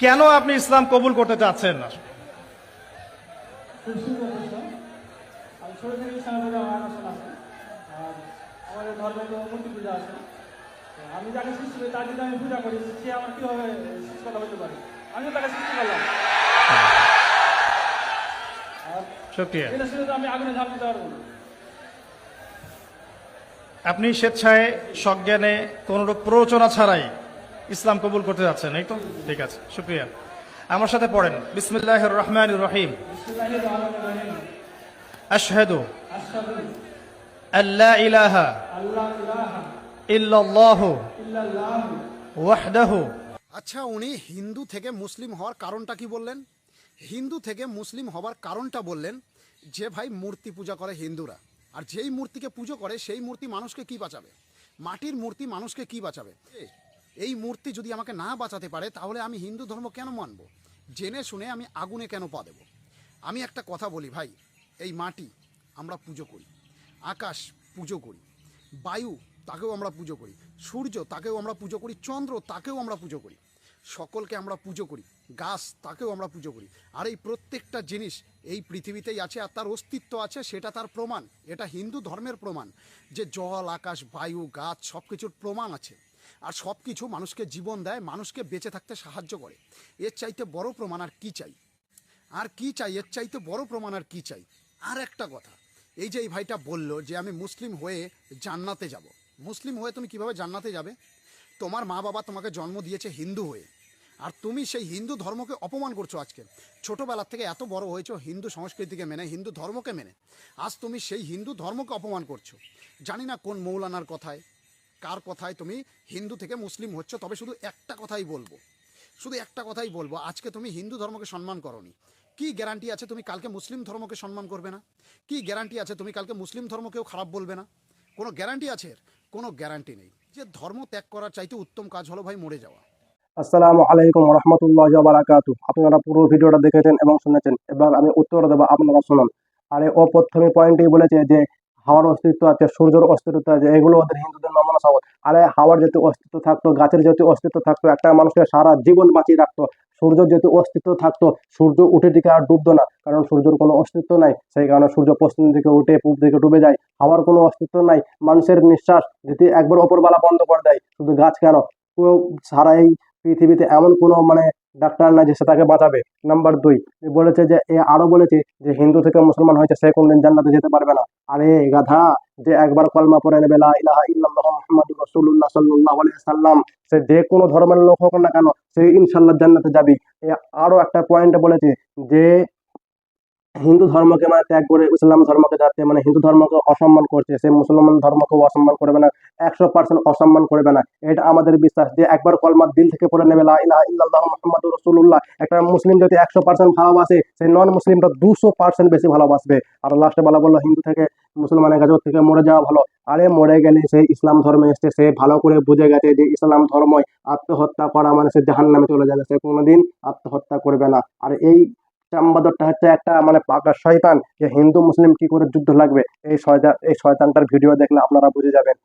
কেন আপনি ইসলাম কবুল করতে চাচ্ছেন না? আমাদের ধর্মে তো মূর্তি পূজা আছে আমি যাকে সৃষ্টি করি তার যদি আমি পূজা করি সে আমার কীভাবে হতে পারে আমি তাকে সৃষ্টি করলাম আপনি স্বেচ্ছায় সজ্ঞানে কোনরূপ প্ররোচনা ছাড়াই ইসলাম কবুল করতে যাচ্ছেন, এই তো? ঠিক আছে, শুক্রিয়া। আমার সাথে পড়েন। বিসমিল্লাহ রহমান রহিম। আল্লাহ ইলাহা ইল্লাল্লাহু ওয়াহদাহু। আচ্ছা উনি হিন্দু থেকে মুসলিম হওয়ার কারণটা কি বললেন? হিন্দু থেকে মুসলিম হওয়ার কারণটা বললেন যে ভাই মূর্তি পূজা করে হিন্দুরা। আর যেই মূর্তিকে পুজো করে, সেই মূর্তি মানুষকে কি বাঁচাবে? মাটির মূর্তি মানুষকে কি বাঁচাবে? এই মূর্তি যদি আমাকে না বাঁচাতে পারে, তাহলে আমি হিন্দু ধর্ম কেন মানব? জেনে শুনে আমি আগুনে কেন পা দেব? আমি একটা কথা বলি ভাই, এই মাটি আমরা পুজো করি, আকাশ পুজো করি, বায়ু তাকেও আমরা পুজো করি, সূর্য তাকেও আমরা পুজো করি, চন্দ্র তাকেও আমরা পুজো করি, সকলকে আমরা পুজো করি, গাছ তাকেও আমরা পুজো করি। আর এই প্রত্যেকটা জিনিস এই পৃথিবীতেই আছে আর তার অস্তিত্ব আছে, সেটা তার প্রমাণ, এটা হিন্দু ধর্মের প্রমাণ, যে জল, আকাশ, বায়ু, গাছ সব কিছুর প্রমাণ আছে। আর সব কিছু মানুষকে জীবন দেয়, মানুষকে বেঁচে থাকতে সাহায্য করে। এর চাইতে বড় প্রমাণ আর কি চাই? আর কি চাই? এর চাইতে বড় প্রমাণ আর কি চাই? আর একটা কথা, এই যে এই ভাইটা বলল যে আমি মুসলিম হয়ে জান্নাতে যাব। মুসলিম হয়ে তুমি কীভাবে জান্নাতে যাবে? তোমার মা বাবা তোমাকে জন্ম দিয়েছে হিন্দু হয়ে। আর তুমি সেই হিন্দু ধর্মকে অপমান করছ আজকে। ছোটবেলার থেকে এত বড় হয়েছো, হিন্দু সংস্কৃতিকে মেনে, হিন্দু ধর্মকে মেনে। আজ তুমি সেই হিন্দু ধর্মকে অপমান করছ। জানি না কোন মৌলানার কথায় কার কথায় তুমি হিন্দু থেকে মুসলিম হচ্ছ, তবে শুধু একটা কথাই বলব। শুধু একটা কথাই বলব, আজকে তুমি হিন্দু ধর্মকে সম্মান করনি। কি গ্যারান্টি আছে তুমি কালকে মুসলিম ধর্মকে সম্মান করবে না? কি গ্যারান্টি আছে তুমি কালকে মুসলিম ধর্মকেও খারাপ বলবে না? কোনো গ্যারান্টি আছে কোনো গ্যারান্টি নেই। যে ধর্ম ত্যাগ করার চাইতে উত্তম কাজ হলো ভাই মরে যাওয়া। আসসালামু আলাইকুম রহমতুল্লাহ বারাকাতু আপনারা পুরো ভিডিওটা দেখেছেন এবং শুনেছেন। এবার আমি উত্তর দেবো, আপনারা শুনুন। আরে, ও প্রথমে পয়েন্টেই বলেছে যে হাওয়ার অস্তিত্ব আছে, সূর্যের অস্তিত্ব আছে, এগুলো ওদের হিন্দুদের নমনা সবক আরে হাওয়ার যদি অস্তিত্ব থাকতো, গাছের যদি অস্তিত্ব থাকতো, একটা মানুষকে সারা জীবন বাঁচিয়ে রাখতো, সূর্য যেহেতু অস্তিত্ব থাকতো, সূর্য উঠে দিকে আর ডুবতো না, কারণ সূর্যের কোনো অস্তিত্ব নাই, সেই কারণে সূর্য পশ্চিম দিকে উঠে পূব দিকে ডুবে যায়, হাওয়ার কোনো অস্তিত্ব নাই, মানুষের নিঃশ্বাস যদি একবার ওপরবেলা বন্ধ করে দেয়, শুধু গাছ কেন? সারা এই পৃথিবীতে এমন কোনো মানে ডাক্তার নাই যে সে তাকে বাঁচাবে। নাম্বার দুই বলেছে যে, এ আরও বলেছে যে, হিন্দু থেকে মুসলমান হয়েছে, সে কোনদিন জান্নাতে যেতে পারবে না। আরে গাধা যে একবার কলমা পড়ে নেবে সাল্লাম। সে যে কোনো ধর্মের লোক হোক না কেন, সে ইনশাআল্লাহ জান্নাতে যাবে আরও একটা পয়েন্ট বলেছে যে, হিন্দু ধর্মকে মানে ত্যাগ করে ইসলাম ধর্মকে যাতে মানে হিন্দু ধর্মকে অসম্মান করছে, সে মুসলমান ধর্মকেও অসম্মান করবে না, একশো পার্সেন্ট অসম্মান করবে না। এটা আমাদের বিশ্বাস যে একবার কলমার দিল থেকে পড়ে নেবে ইল্লাল্লাহু মুহাম্মাদুর একটা মুসলিম যদি একশো পার্সেন্ট ভালোবাসে সেই নন মুসলিমটা দুশো পার্সেন্ট বেশি ভালোবাসবে। আর লাস্টে বলা বলল হিন্দু থেকে মুসলমানের কাছে থেকে মরে যাওয়া ভালো। আরে মরে গেলে সে ইসলাম ধর্মে এসছে সে ভালো করে বুঝে গেছে যে ইসলাম ধর্মই আত্মহত্যা করা মানে সে জাহান নামে চলে যাবে। সে কোনোদিন আত্মহত্যা করবে না। আর এই চাম্বাদরটা হচ্ছে একটা মানে পাকা শয়তান। যে হিন্দু, মুসলিম কি করে যুদ্ধ লাগবে? এই শয়তান এই শয়তানটার ভিডিও দেখলে আপনারা বুঝে যাবেন।